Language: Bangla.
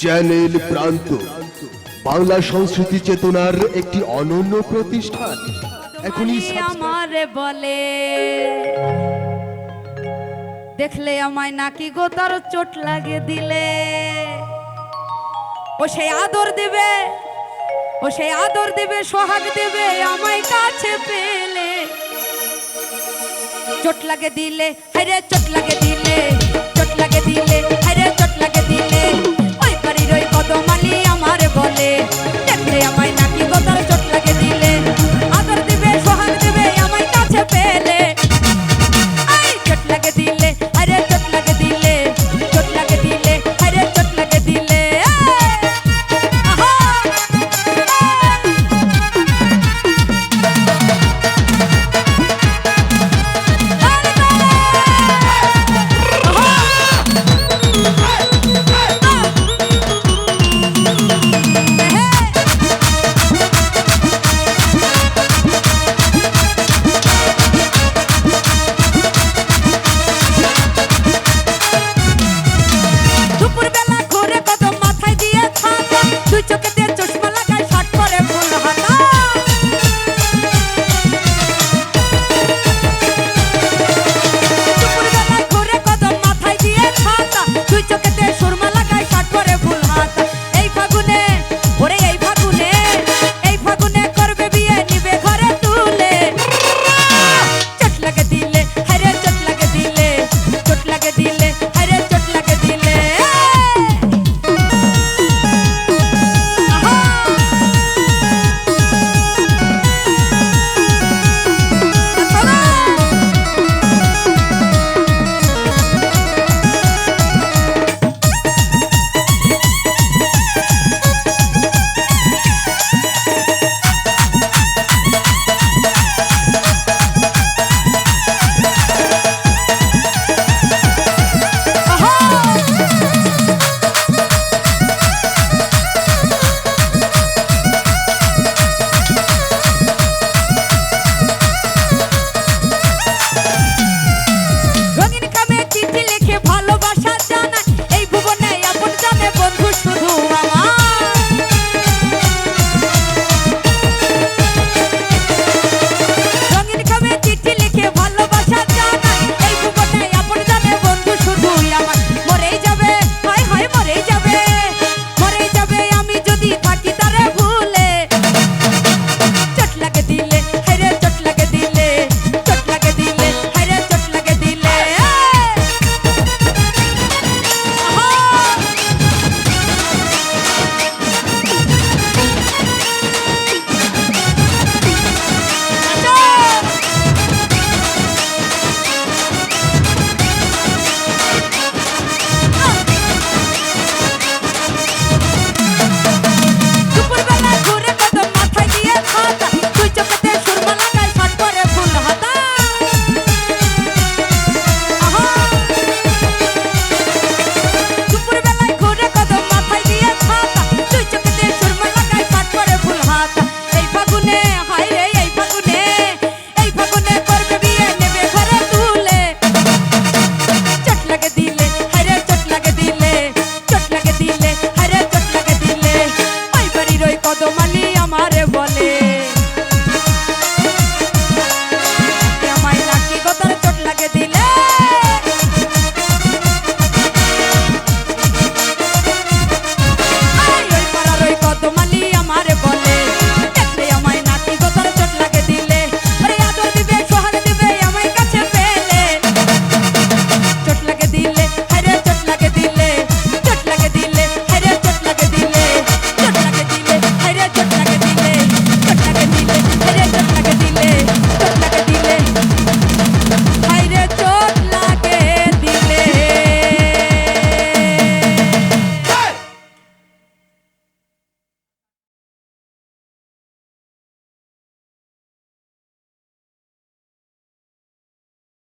চ্যানেল প্রান্ত। বাংলা সংস্কৃতি চেতনার একটি অনন্য প্রতিষ্ঠান। এখনই আমার বলে। দেখলে আমায় নাকি গো তার চোট লাগে দিলে। ও সেই আদর দেবে ও সেই আদর দেবে সোহাগ দেবে আমায় কাছে পেলে। চোট লাগে দিলে হরে চোট লাগে দিলে চোট লাগে দিলে।